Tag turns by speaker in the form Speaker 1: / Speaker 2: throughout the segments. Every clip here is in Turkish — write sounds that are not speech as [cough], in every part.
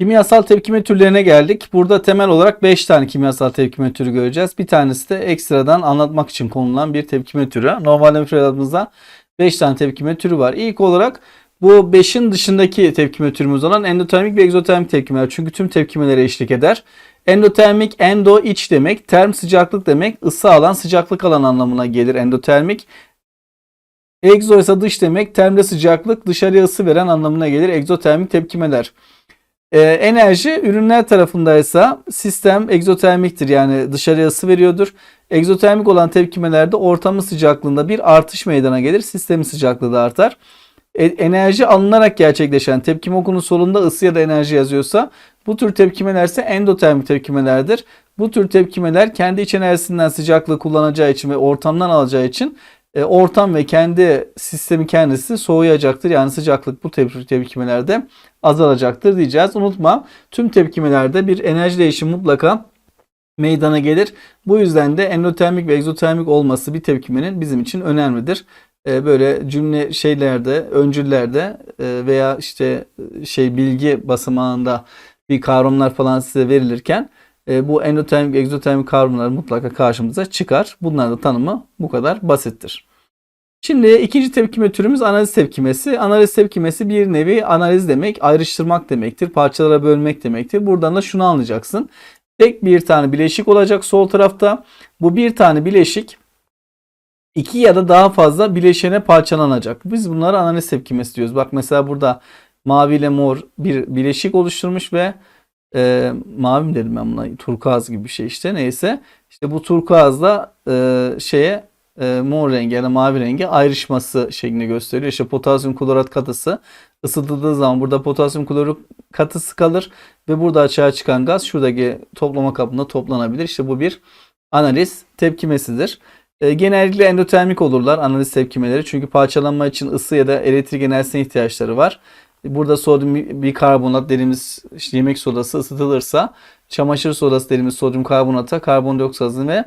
Speaker 1: Kimyasal tepkime türlerine geldik. Burada temel olarak 5 tane kimyasal tepkime türü göreceğiz. Bir tanesi de ekstradan anlatmak için konulan bir tepkime türü. Normalde müfredatımızda 5 tane tepkime türü var. İlk olarak bu 5'in dışındaki tepkime türümüz olan endotermik ve egzotermik tepkimeler. Çünkü tüm tepkimelere eşlik eder. Endotermik, endo iç demek, term sıcaklık demek, ısı alan, sıcaklık alan anlamına gelir endotermik. Egzo ise dış demek, termde sıcaklık, dışarıya ısı veren anlamına gelir egzotermik tepkimeler. Ee, enerji ürünler tarafındaysa sistem egzotermiktir yani dışarıya ısı veriyordur. Egzotermik olan tepkimelerde ortamın sıcaklığında bir artış meydana gelir. Sistemin sıcaklığı da artar. E, enerji alınarak gerçekleşen tepkime okunun solunda ısı ya da enerji yazıyorsa bu tür tepkimeler ise endotermik tepkimelerdir. Bu tür tepkimeler kendi iç enerjisinden sıcaklığı kullanacağı için ve ortamdan alacağı için e, ortam ve kendi sistemi kendisi soğuyacaktır. Yani sıcaklık bu tep- tepkimelerde azalacaktır diyeceğiz. Unutma tüm tepkimelerde bir enerji değişimi mutlaka meydana gelir. Bu yüzden de endotermik ve egzotermik olması bir tepkimenin bizim için önemlidir. E, böyle cümle şeylerde, öncüllerde e, veya işte e, şey bilgi basamağında bir kavramlar falan size verilirken e, bu endotermik egzotermik kavramlar mutlaka karşımıza çıkar. Bunların da tanımı bu kadar basittir. Şimdi ikinci tepkime türümüz analiz tepkimesi. Analiz tepkimesi bir nevi analiz demek, ayrıştırmak demektir, parçalara bölmek demektir. Buradan da şunu anlayacaksın. Tek bir tane bileşik olacak sol tarafta. Bu bir tane bileşik iki ya da daha fazla bileşene parçalanacak. Biz bunlara analiz tepkimesi diyoruz. Bak mesela burada mavi ile mor bir bileşik oluşturmuş ve e, mavi dedim ben buna turkuaz gibi bir şey işte neyse. İşte bu turkuazla e, şeye e, mor rengi ya mavi rengi ayrışması şeklinde gösteriyor. İşte potasyum klorat katısı ısıtıldığı zaman burada potasyum klorat katısı kalır ve burada açığa çıkan gaz şuradaki toplama kabında toplanabilir. İşte bu bir analiz tepkimesidir. E, genellikle endotermik olurlar analiz tepkimeleri çünkü parçalanma için ısı ya da elektrik enerjisine ihtiyaçları var. Burada sodyum bikarbonat dediğimiz işte yemek sodası ısıtılırsa çamaşır sodası dediğimiz sodyum karbonata karbondioksit gazı ve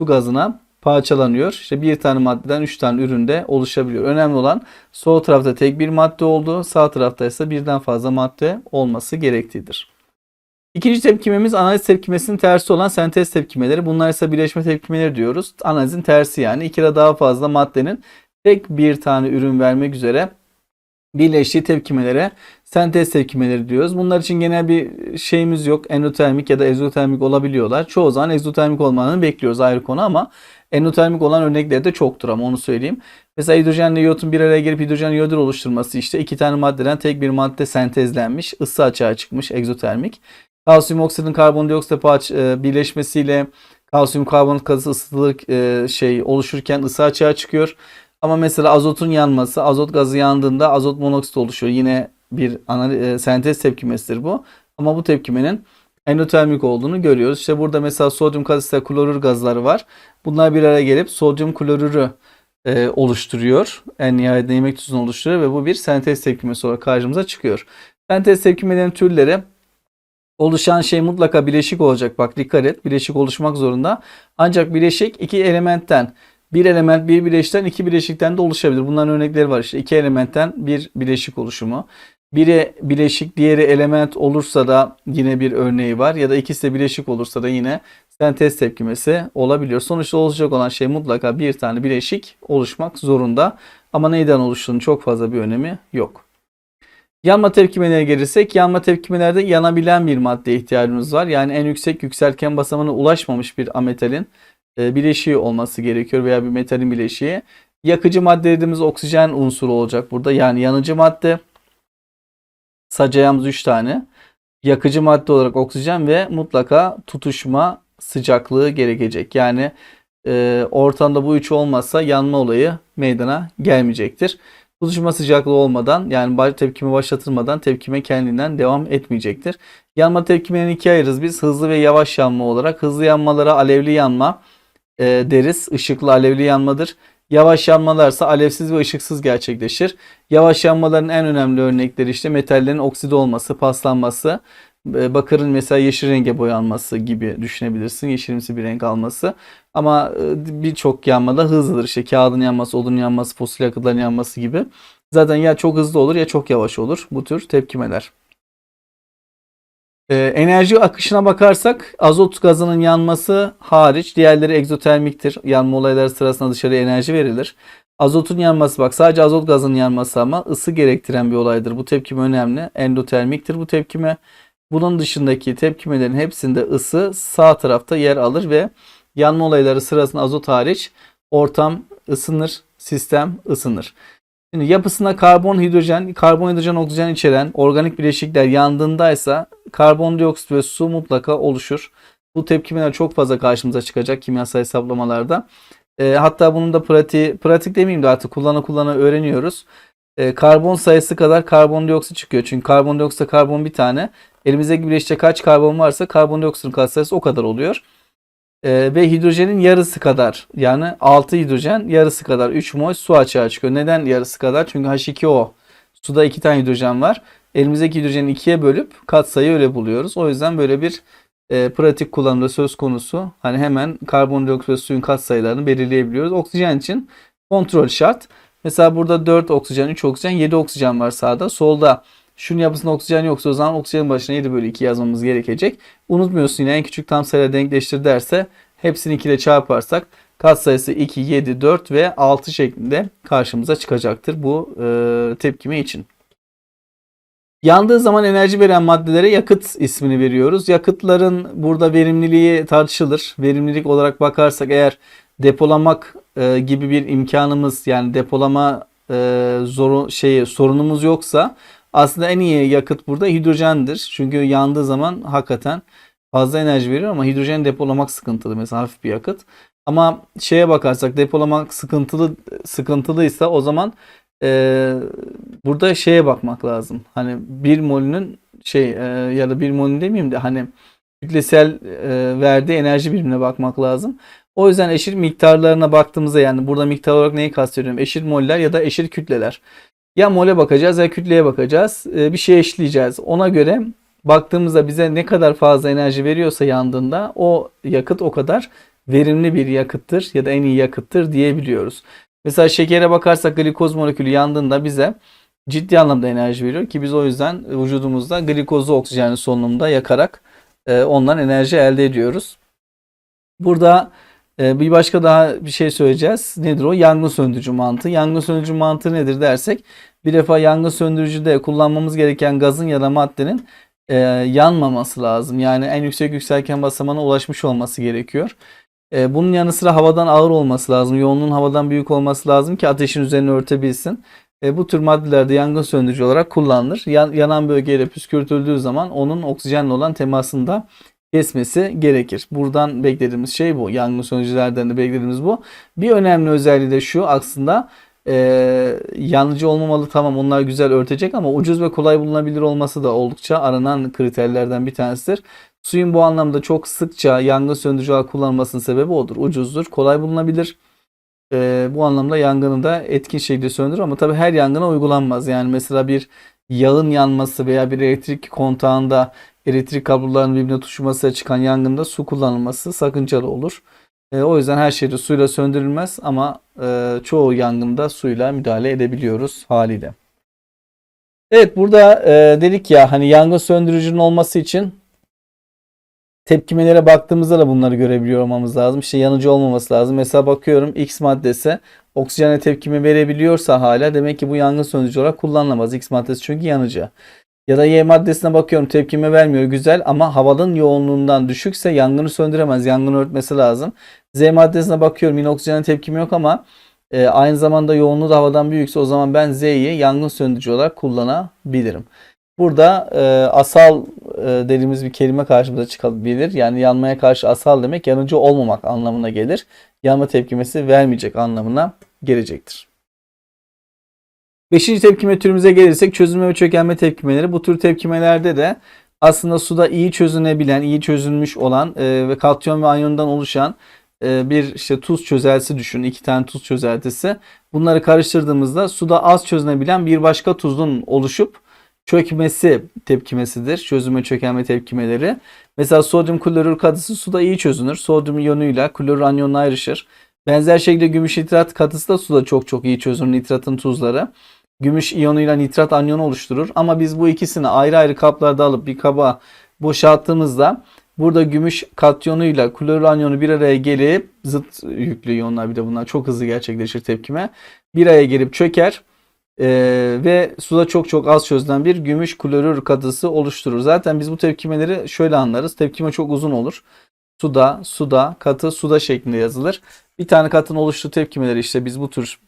Speaker 1: su gazına parçalanıyor. İşte bir tane maddeden üç tane üründe oluşabiliyor. Önemli olan sol tarafta tek bir madde olduğu, sağ tarafta ise birden fazla madde olması gerektiğidir. İkinci tepkimemiz analiz tepkimesinin tersi olan sentez tepkimeleri. Bunlar ise birleşme tepkimeleri diyoruz. Analizin tersi yani iki daha fazla maddenin tek bir tane ürün vermek üzere birleştiği tepkimelere sentez tepkimeleri diyoruz. Bunlar için genel bir şeyimiz yok. Endotermik ya da egzotermik olabiliyorlar. Çoğu zaman egzotermik olmalarını bekliyoruz ayrı konu ama endotermik olan örnekleri de çoktur ama onu söyleyeyim. Mesela hidrojenle iyotun bir araya gelip hidrojen iyodür oluşturması işte iki tane maddeden tek bir madde sentezlenmiş, ısı açığa çıkmış egzotermik. Kalsiyum oksidin karbondioksit e, birleşmesiyle kalsiyum karbonat gazı ısıtılır e, şey oluşurken ısı açığa çıkıyor. Ama mesela azotun yanması, azot gazı yandığında azot monoksit oluşuyor. Yine bir analiz, sentez tepkimesidir bu. Ama bu tepkimenin endotermik olduğunu görüyoruz. İşte burada mesela sodyum kalsite klorür gazları var. Bunlar bir araya gelip sodyum klorürü e, oluşturuyor. En nihayetinde yemek tuzunu oluşturuyor ve bu bir sentez tepkimesi olarak karşımıza çıkıyor. Sentez tepkimelerinin türleri oluşan şey mutlaka bileşik olacak. Bak dikkat et bileşik oluşmak zorunda. Ancak bileşik iki elementten bir element bir bileşikten iki bileşikten de oluşabilir. Bunların örnekleri var işte iki elementten bir bileşik oluşumu. Biri bileşik diğeri element olursa da yine bir örneği var. Ya da ikisi de bileşik olursa da yine sentez tepkimesi olabiliyor. Sonuçta olacak olan şey mutlaka bir tane bileşik oluşmak zorunda. Ama neyden oluştuğunun çok fazla bir önemi yok. Yanma tepkimelerine gelirsek yanma tepkimelerde yanabilen bir maddeye ihtiyacımız var. Yani en yüksek yükseltgen basamağına ulaşmamış bir ametalin e, bileşiği olması gerekiyor veya bir metalin bileşiği. Yakıcı madde dediğimiz oksijen unsuru olacak burada. Yani yanıcı madde sayacağımız 3 tane. Yakıcı madde olarak oksijen ve mutlaka tutuşma sıcaklığı gerekecek. Yani e, ortamda bu üç olmazsa yanma olayı meydana gelmeyecektir. Tutuşma sıcaklığı olmadan yani tepkime başlatılmadan tepkime kendinden devam etmeyecektir. Yanma tepkimelerini ikiye ayırırız biz. Hızlı ve yavaş yanma olarak. Hızlı yanmalara alevli yanma e, deriz. Işıklı alevli yanmadır. Yavaş yanmalarsa alevsiz ve ışıksız gerçekleşir. Yavaş yanmaların en önemli örnekleri işte metallerin okside olması, paslanması, e, bakırın mesela yeşil renge boyanması gibi düşünebilirsin. Yeşilimsi bir renk alması. Ama e, birçok yanmada hızlıdır. İşte kağıdın yanması, odun yanması, fosil yakıtların yanması gibi. Zaten ya çok hızlı olur ya çok yavaş olur bu tür tepkimeler. Ee, enerji akışına bakarsak azot gazının yanması hariç diğerleri egzotermiktir. Yanma olayları sırasında dışarı enerji verilir. Azotun yanması bak sadece azot gazının yanması ama ısı gerektiren bir olaydır. Bu tepkime önemli. Endotermiktir bu tepkime. Bunun dışındaki tepkimelerin hepsinde ısı sağ tarafta yer alır ve yanma olayları sırasında azot hariç ortam ısınır, sistem ısınır. Şimdi yapısında karbon, hidrojen, karbon, hidrojen, oksijen içeren organik bileşikler yandığındaysa karbondioksit ve su mutlaka oluşur. Bu tepkimeler çok fazla karşımıza çıkacak kimyasal hesaplamalarda. E, hatta bunun da pratiği, pratik demeyeyim de artık kullana kullana öğreniyoruz. E, karbon sayısı kadar karbondioksit çıkıyor. Çünkü karbondioksitte karbon bir tane. Elimizdeki bileşikte kaç karbon varsa karbondioksitin katsayısı o kadar oluyor. E, ve hidrojenin yarısı kadar yani 6 hidrojen yarısı kadar 3 mol su açığa çıkıyor. Neden yarısı kadar? Çünkü H2O. Suda 2 tane hidrojen var. Elimizdeki hidrojeni ikiye bölüp katsayı öyle buluyoruz. O yüzden böyle bir e, pratik kullanımda söz konusu. Hani hemen karbondioksit ve suyun katsayılarını belirleyebiliyoruz. Oksijen için kontrol şart. Mesela burada 4 oksijen, 3 oksijen, 7 oksijen var sağda. Solda şunun yapısında oksijen yoksa o zaman oksijenin başına 7 bölü 2 yazmamız gerekecek. Unutmuyorsun yine en küçük tam sayıla denkleştir derse hepsini 2 ile çarparsak katsayısı 2, 7, 4 ve 6 şeklinde karşımıza çıkacaktır bu e, tepkime için. Yandığı zaman enerji veren maddelere yakıt ismini veriyoruz. Yakıtların burada verimliliği tartışılır. Verimlilik olarak bakarsak eğer depolamak e, gibi bir imkanımız yani depolama e, zoru, şeyi sorunumuz yoksa aslında en iyi yakıt burada hidrojendir. Çünkü yandığı zaman hakikaten fazla enerji veriyor ama hidrojen depolamak sıkıntılı mesela hafif bir yakıt. Ama şeye bakarsak depolamak sıkıntılı sıkıntılıysa o zaman e, burada şeye bakmak lazım. Hani bir molünün şey e, ya da bir molün demeyeyim de hani kütlesel e, verdiği enerji birimine bakmak lazım. O yüzden eşit miktarlarına baktığımızda yani burada miktar olarak neyi kastediyorum? Eşit moller ya da eşit kütleler. Ya mole bakacağız ya kütleye bakacağız. E, bir şey eşleyeceğiz. Ona göre baktığımızda bize ne kadar fazla enerji veriyorsa yandığında o yakıt o kadar verimli bir yakıttır ya da en iyi yakıttır diyebiliyoruz. Mesela şekere bakarsak glikoz molekülü yandığında bize ciddi anlamda enerji veriyor ki biz o yüzden vücudumuzda glikozu oksijenli solunumda yakarak e, ondan enerji elde ediyoruz. Burada bir başka daha bir şey söyleyeceğiz. Nedir o? Yangın söndürücü mantığı. Yangın söndürücü mantığı nedir dersek bir defa yangın söndürücüde kullanmamız gereken gazın ya da maddenin e, yanmaması lazım. Yani en yüksek yükselken basamağına ulaşmış olması gerekiyor. E, bunun yanı sıra havadan ağır olması lazım. Yoğunluğun havadan büyük olması lazım ki ateşin üzerini örtebilsin. E, bu tür maddelerde yangın söndürücü olarak kullanılır. Yan, yanan bölgeyle püskürtüldüğü zaman onun oksijenle olan temasında kesmesi gerekir. Buradan beklediğimiz şey bu. Yangın söndürücülerden de beklediğimiz bu. Bir önemli özelliği de şu aslında e, yanıcı olmamalı tamam onlar güzel örtecek ama ucuz ve kolay bulunabilir olması da oldukça aranan kriterlerden bir tanesidir. Suyun bu anlamda çok sıkça yangın söndürücü kullanılmasının sebebi odur. Ucuzdur, kolay bulunabilir. E, bu anlamda yangını da etkin şekilde söndürür ama tabii her yangına uygulanmaz. Yani mesela bir yağın yanması veya bir elektrik kontağında elektrik kablolarının birbirine tutuşması çıkan yangında su kullanılması sakıncalı olur. E, o yüzden her şeyde suyla söndürülmez ama e, çoğu yangında suyla müdahale edebiliyoruz haliyle. Evet burada e, dedik ya hani yangın söndürücünün olması için tepkimelere baktığımızda da bunları görebiliyor olmamız lazım. İşte yanıcı olmaması lazım. Mesela bakıyorum X maddesi oksijene tepkime verebiliyorsa hala demek ki bu yangın söndürücü olarak kullanılamaz. X maddesi çünkü yanıcı. Ya da Y maddesine bakıyorum tepkime vermiyor güzel ama havanın yoğunluğundan düşükse yangını söndüremez. Yangını örtmesi lazım. Z maddesine bakıyorum yine oksijene tepkim yok ama e, aynı zamanda yoğunluğu da havadan büyükse o zaman ben Z'yi yangın söndürücü olarak kullanabilirim. Burada e, asal e, dediğimiz bir kelime karşımıza çıkabilir. Yani yanmaya karşı asal demek yanıcı olmamak anlamına gelir. Yanma tepkimesi vermeyecek anlamına gelecektir. Beşinci tepkime türümüze gelirsek çözülme ve çökelme tepkimeleri. Bu tür tepkimelerde de aslında suda iyi çözünebilen, iyi çözülmüş olan e, ve katyon ve anyondan oluşan e, bir işte tuz çözeltisi düşünün. iki tane tuz çözeltisi. Bunları karıştırdığımızda suda az çözünebilen bir başka tuzun oluşup çökmesi tepkimesidir. Çözüme çökelme tepkimeleri. Mesela sodyum klorür katısı suda iyi çözünür. Sodyum iyonuyla klorür anyonla ayrışır. Benzer şekilde gümüş nitrat katısı da suda çok çok iyi çözünür nitratın tuzları. Gümüş iyonuyla nitrat anyonu oluşturur. Ama biz bu ikisini ayrı ayrı kaplarda alıp bir kaba boşalttığımızda burada gümüş katyonuyla klorür anyonu bir araya gelip zıt yüklü iyonlar bir de bunlar çok hızlı gerçekleşir tepkime. Bir araya gelip çöker. Ee, ve suda çok çok az çözülen bir gümüş klorür katısı oluşturur. Zaten biz bu tepkimeleri şöyle anlarız. Tepkime çok uzun olur. Suda, suda, katı, suda şeklinde yazılır. Bir tane katın oluştuğu tepkimeleri işte biz bu tür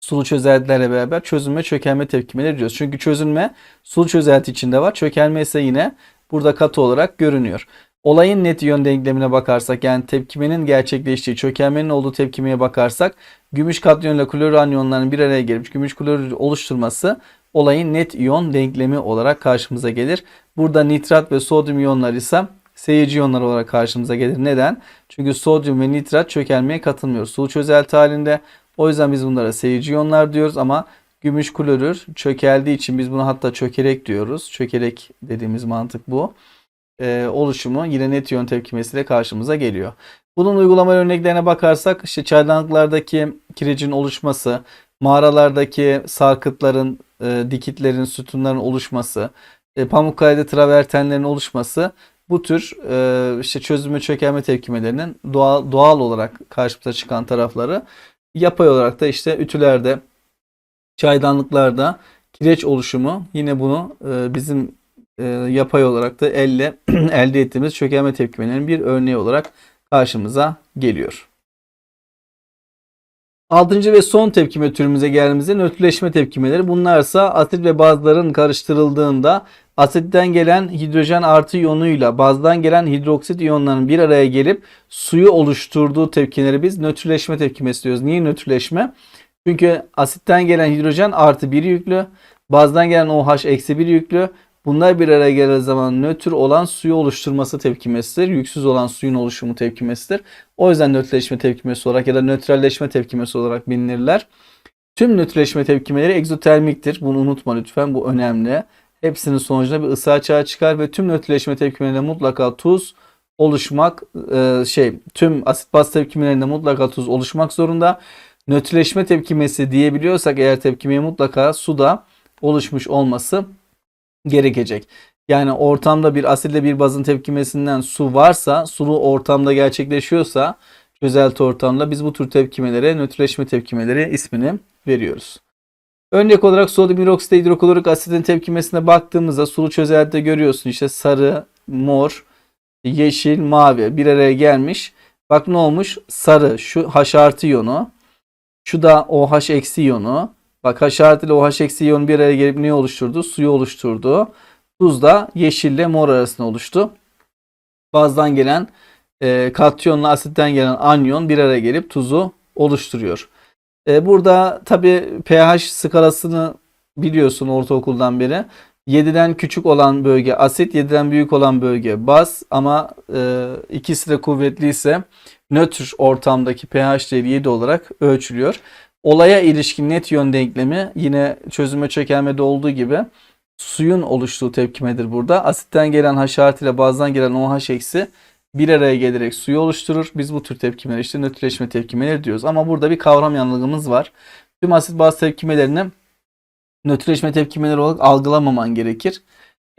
Speaker 1: sulu çözeltilerle beraber çözünme çökelme tepkimeleri diyoruz. Çünkü çözünme sulu çözelti içinde var. Çökelme ise yine burada katı olarak görünüyor. Olayın net yön denklemine bakarsak yani tepkimenin gerçekleştiği çökelmenin olduğu tepkimeye bakarsak gümüş katyonla klorür anyonlarının bir araya gelip gümüş klorür oluşturması olayın net iyon denklemi olarak karşımıza gelir. Burada nitrat ve sodyum iyonlar ise seyirci iyonlar olarak karşımıza gelir. Neden? Çünkü sodyum ve nitrat çökelmeye katılmıyor. Sulu çözelti halinde. O yüzden biz bunlara seyirci iyonlar diyoruz ama gümüş klorür çökeldiği için biz bunu hatta çökerek diyoruz. Çökerek dediğimiz mantık bu. Ee, oluşumu yine net iyon tepkimesiyle karşımıza geliyor. Bunun uygulama örneklerine bakarsak işte çaydanlıklardaki kirecin oluşması, mağaralardaki sarkıtların, e, dikitlerin, sütunların oluşması, e, Pamukkale'de travertenlerin oluşması bu tür e, işte çözülme çökelme tepkimelerinin doğal, doğal olarak karşımıza çıkan tarafları yapay olarak da işte ütülerde, çaydanlıklarda kireç oluşumu yine bunu e, bizim e, yapay olarak da elle [clears throat] elde ettiğimiz çökelme tepkimelerinin bir örneği olarak karşımıza geliyor. Altıncı ve son tepkime türümüze geldiğimizde nötrleşme tepkimeleri. Bunlarsa asit ve bazların karıştırıldığında asitten gelen hidrojen artı iyonuyla bazdan gelen hidroksit iyonlarının bir araya gelip suyu oluşturduğu tepkileri biz nötrleşme tepkimesi diyoruz. Niye nötrleşme? Çünkü asitten gelen hidrojen artı bir yüklü, bazdan gelen OH eksi bir yüklü. Bunlar bir araya geldiği zaman nötr olan suyu oluşturması tepkimesidir. Yüksüz olan suyun oluşumu tepkimesidir. O yüzden nötrleşme tepkimesi olarak ya da nötralleşme tepkimesi olarak bilinirler. Tüm nötrleşme tepkimeleri egzotermiktir. Bunu unutma lütfen. Bu önemli. Hepsinin sonucunda bir ısı açığa çıkar ve tüm nötrleşme tepkimelerinde mutlaka tuz oluşmak e, şey tüm asit baz tepkimelerinde mutlaka tuz oluşmak zorunda. Nötrleşme tepkimesi diyebiliyorsak eğer tepkimeye mutlaka suda oluşmuş olması gerekecek. Yani ortamda bir asitle bir bazın tepkimesinden su varsa, sulu ortamda gerçekleşiyorsa çözelti ortamda biz bu tür tepkimelere nötrleşme tepkimeleri ismini veriyoruz. Örnek olarak sodyum hidroksite hidroklorik asitin tepkimesine baktığımızda sulu çözeltide görüyorsun işte sarı, mor, yeşil, mavi bir araya gelmiş. Bak ne olmuş? Sarı şu H artı iyonu. Şu da OH eksi iyonu. Bak H artı ile OH eksi iyon bir araya gelip ne oluşturdu? Suyu oluşturdu. Tuz da yeşille mor arasında oluştu. Bazdan gelen e, katyonla asitten gelen anyon bir araya gelip tuzu oluşturuyor. E, burada tabi pH skalasını biliyorsun ortaokuldan beri. 7'den küçük olan bölge asit, 7'den büyük olan bölge baz ama e, ikisi de kuvvetliyse nötr ortamdaki pH değeri 7 olarak ölçülüyor. Olaya ilişkin net yön denklemi yine çözüme çökelmede olduğu gibi suyun oluştuğu tepkimedir burada. Asitten gelen H ile bazdan gelen OH eksi bir araya gelerek suyu oluşturur. Biz bu tür tepkimeler işte nötrleşme tepkimeleri diyoruz. Ama burada bir kavram yanılgımız var. Tüm asit baz tepkimelerini nötrleşme tepkimeleri olarak algılamaman gerekir.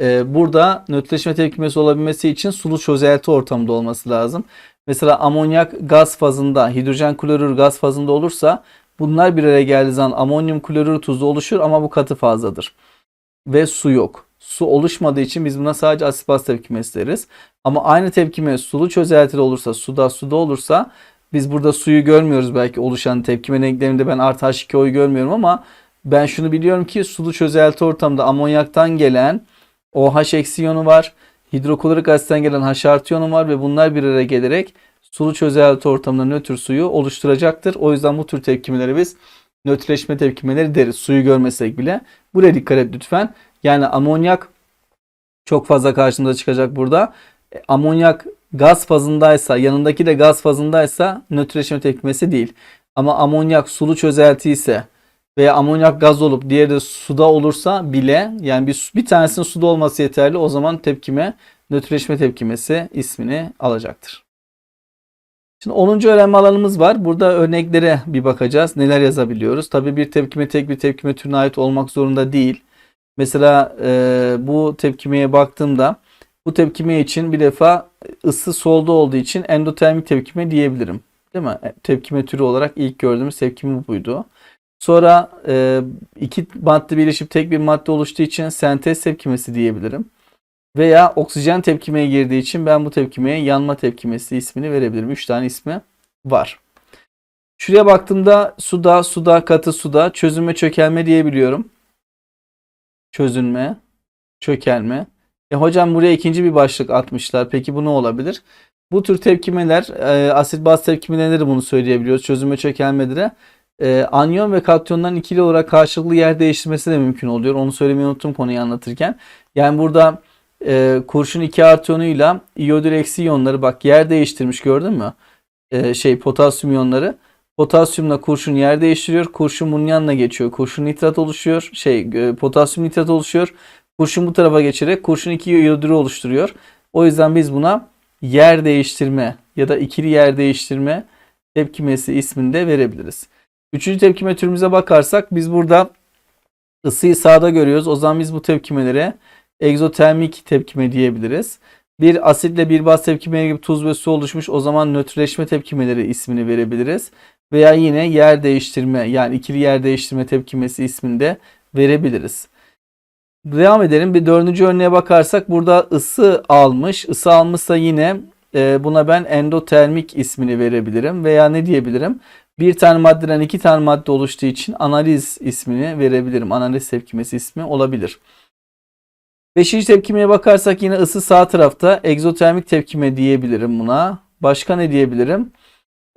Speaker 1: Ee, burada nötrleşme tepkimesi olabilmesi için sulu çözelti ortamında olması lazım. Mesela amonyak gaz fazında, hidrojen klorür gaz fazında olursa bunlar bir araya geldiği zaman amonyum klorür tuzu oluşur ama bu katı fazladır. Ve su yok. Su oluşmadığı için biz buna sadece asit baz tepkimesi deriz. Ama aynı tepkime sulu çözeltili olursa, suda suda olursa biz burada suyu görmüyoruz belki oluşan tepkime denkleminde ben artı H2O'yu görmüyorum ama ben şunu biliyorum ki sulu çözelti ortamında amonyaktan gelen OH eksi iyonu var. Hidroklorik asitten gelen H artı iyonu var ve bunlar bir araya gelerek sulu çözelti ortamında nötr suyu oluşturacaktır. O yüzden bu tür tepkimeleri biz nötrleşme tepkimeleri deriz. Suyu görmesek bile. Buraya dikkat et lütfen. Yani amonyak çok fazla karşımıza çıkacak burada. E, amonyak gaz fazındaysa, yanındaki de gaz fazındaysa nötrleşme tepkimesi değil. Ama amonyak sulu çözelti ise veya amonyak gaz olup diğeri de suda olursa bile yani bir, bir tanesinin suda olması yeterli. O zaman tepkime nötrleşme tepkimesi ismini alacaktır. Şimdi 10. öğrenme alanımız var. Burada örneklere bir bakacağız. Neler yazabiliyoruz? Tabii bir tepkime tek bir tepkime türüne ait olmak zorunda değil. Mesela e, bu tepkimeye baktığımda Bu tepkime için bir defa ısı solda olduğu için endotermik tepkime diyebilirim. Değil mi? E, Tepkime türü olarak ilk gördüğümüz tepkime buydu. Sonra e, iki madde birleşip tek bir madde oluştuğu için sentez tepkimesi diyebilirim. Veya oksijen tepkimeye girdiği için ben bu tepkimeye yanma tepkimesi ismini verebilirim. Üç tane ismi var. Şuraya baktığımda suda, suda, katı suda çözünme çökelme diyebiliyorum. Çözünme, çökelme. E hocam buraya ikinci bir başlık atmışlar. Peki bu ne olabilir? Bu tür tepkimeler, e, asit baz tepkimelerinde de bunu söyleyebiliyoruz. Çözünme çökelmedir. E, anyon ve katyonların ikili olarak karşılıklı yer değiştirmesi de mümkün oluyor. Onu söylemeyi unuttum konuyu anlatırken. Yani burada e, kurşun 2 artı iyonuyla iyodür eksi iyonları bak yer değiştirmiş gördün mü? E, şey potasyum iyonları. Potasyumla kurşun yer değiştiriyor. Kurşun bunun yanına geçiyor. Kurşun nitrat oluşuyor. Şey e, potasyum nitrat oluşuyor. Kurşun bu tarafa geçerek kurşun 2 iyodürü oluşturuyor. O yüzden biz buna yer değiştirme ya da ikili yer değiştirme tepkimesi ismini de verebiliriz. Üçüncü tepkime türümüze bakarsak biz burada ısıyı sağda görüyoruz. O zaman biz bu tepkimelere egzotermik tepkime diyebiliriz. Bir asitle bir baz tepkimeleri gibi tuz ve su oluşmuş. O zaman nötrleşme tepkimeleri ismini verebiliriz. Veya yine yer değiştirme yani ikili yer değiştirme tepkimesi ismini de verebiliriz. Devam edelim. Bir dördüncü örneğe bakarsak burada ısı almış. Isı almışsa yine e, buna ben endotermik ismini verebilirim. Veya ne diyebilirim? Bir tane maddeden iki tane madde oluştuğu için analiz ismini verebilirim. Analiz tepkimesi ismi olabilir. Beşinci tepkimeye bakarsak yine ısı sağ tarafta egzotermik tepkime diyebilirim buna. Başka ne diyebilirim?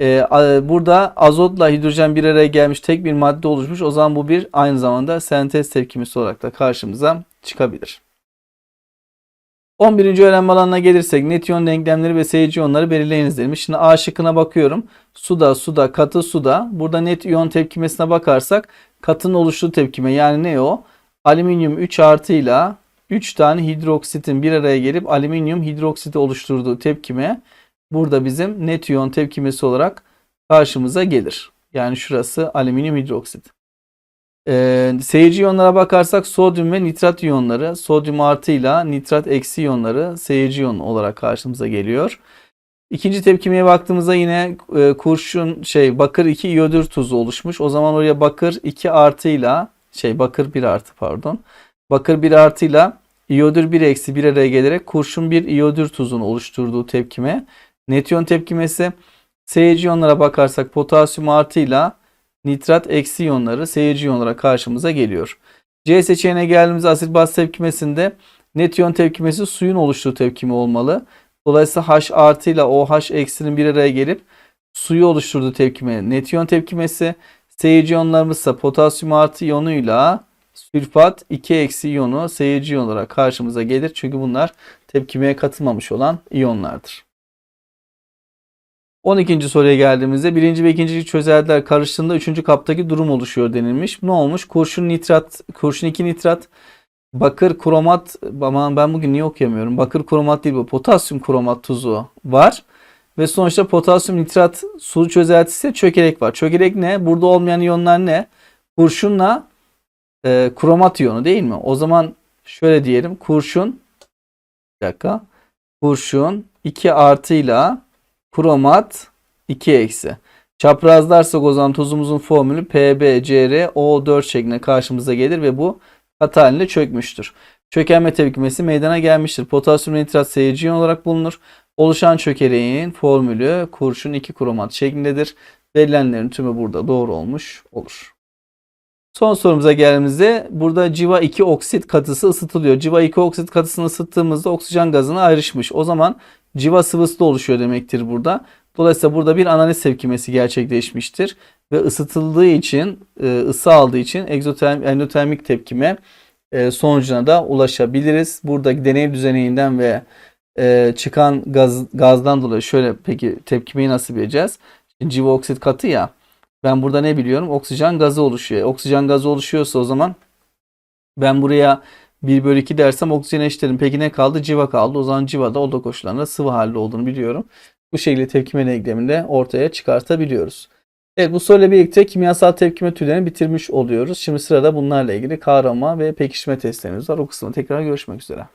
Speaker 1: Ee, burada azotla hidrojen bir araya gelmiş tek bir madde oluşmuş. O zaman bu bir aynı zamanda sentez tepkimesi olarak da karşımıza çıkabilir. 11. öğrenme alanına gelirsek net iyon denklemleri ve seyirci iyonları belirleyiniz demiş. Şimdi A şıkkına bakıyorum. Suda, suda, katı suda. Burada net iyon tepkimesine bakarsak katının oluştuğu tepkime yani ne o? Alüminyum 3 artıyla 3 tane hidroksitin bir araya gelip alüminyum hidroksiti oluşturduğu tepkime burada bizim net iyon tepkimesi olarak karşımıza gelir. Yani şurası alüminyum hidroksit. Ee, seyirci iyonlara bakarsak sodyum ve nitrat iyonları, sodyum artıyla nitrat eksi iyonları seyirci iyon olarak karşımıza geliyor. İkinci tepkimeye baktığımızda yine e, kurşun şey bakır 2 iyodür tuzu oluşmuş. O zaman oraya bakır 2 artıyla şey bakır 1 artı pardon. Bakır 1 artıyla iyodür 1 eksi bir araya gelerek kurşun 1 iyodür tuzunu oluşturduğu tepkime. Netyon tepkimesi seyirci iyonlara bakarsak potasyum artıyla nitrat eksi iyonları seyirci iyonlara karşımıza geliyor. C seçeneğine geldiğimizde asit baz tepkimesinde net iyon tepkimesi suyun oluştuğu tepkime olmalı. Dolayısıyla H artı ile OH eksinin bir araya gelip suyu oluşturduğu tepkime net iyon tepkimesi. Seyirci iyonlarımızsa potasyum artı iyonuyla sülfat 2 eksi iyonu seyirci olarak karşımıza gelir. Çünkü bunlar tepkimeye katılmamış olan iyonlardır. 12. soruya geldiğimizde birinci ve ikinci çözeltiler karıştığında üçüncü kaptaki durum oluşuyor denilmiş. Ne olmuş? Kurşun nitrat, kurşun 2 nitrat, bakır kromat, aman ben bugün niye okuyamıyorum? Bakır kromat değil bu, potasyum kromat tuzu var. Ve sonuçta potasyum nitrat su çözeltisi çökelek var. Çökelek ne? Burada olmayan iyonlar ne? Kurşunla e, kromat iyonu değil mi? O zaman şöyle diyelim. Kurşun bir dakika. Kurşun 2 artıyla kromat 2 eksi. Çaprazlarsak o zaman tuzumuzun formülü PbCrO4 şeklinde karşımıza gelir ve bu kat halinde çökmüştür. Çökelme tepkimesi meydana gelmiştir. Potasyum nitrat seyirci olarak bulunur. Oluşan çökeleğin formülü kurşun 2 kromat şeklindedir. Verilenlerin tümü burada doğru olmuş olur. Son sorumuza geldiğimizde burada civa 2 oksit katısı ısıtılıyor. Civa 2 oksit katısını ısıttığımızda oksijen gazına ayrışmış. O zaman civa sıvısı da oluşuyor demektir burada. Dolayısıyla burada bir analiz tepkimesi gerçekleşmiştir. Ve ısıtıldığı için, e, ısı aldığı için egzotermik, endotermik tepkime e, sonucuna da ulaşabiliriz. Buradaki deney düzeneğinden ve e, çıkan gaz, gazdan dolayı şöyle peki tepkimeyi nasıl bileceğiz? Civa oksit katı ya. Ben burada ne biliyorum? Oksijen gazı oluşuyor. Oksijen gazı oluşuyorsa o zaman ben buraya 1 bölü 2 dersem oksijen eşitlerim. Peki ne kaldı? Civa kaldı. O zaman civa da oda koşullarında sıvı halde olduğunu biliyorum. Bu şekilde tepkime denklemini de ortaya çıkartabiliyoruz. Evet bu soruyla birlikte kimyasal tepkime türlerini bitirmiş oluyoruz. Şimdi sırada bunlarla ilgili kavrama ve pekişme testlerimiz var. O kısmında tekrar görüşmek üzere.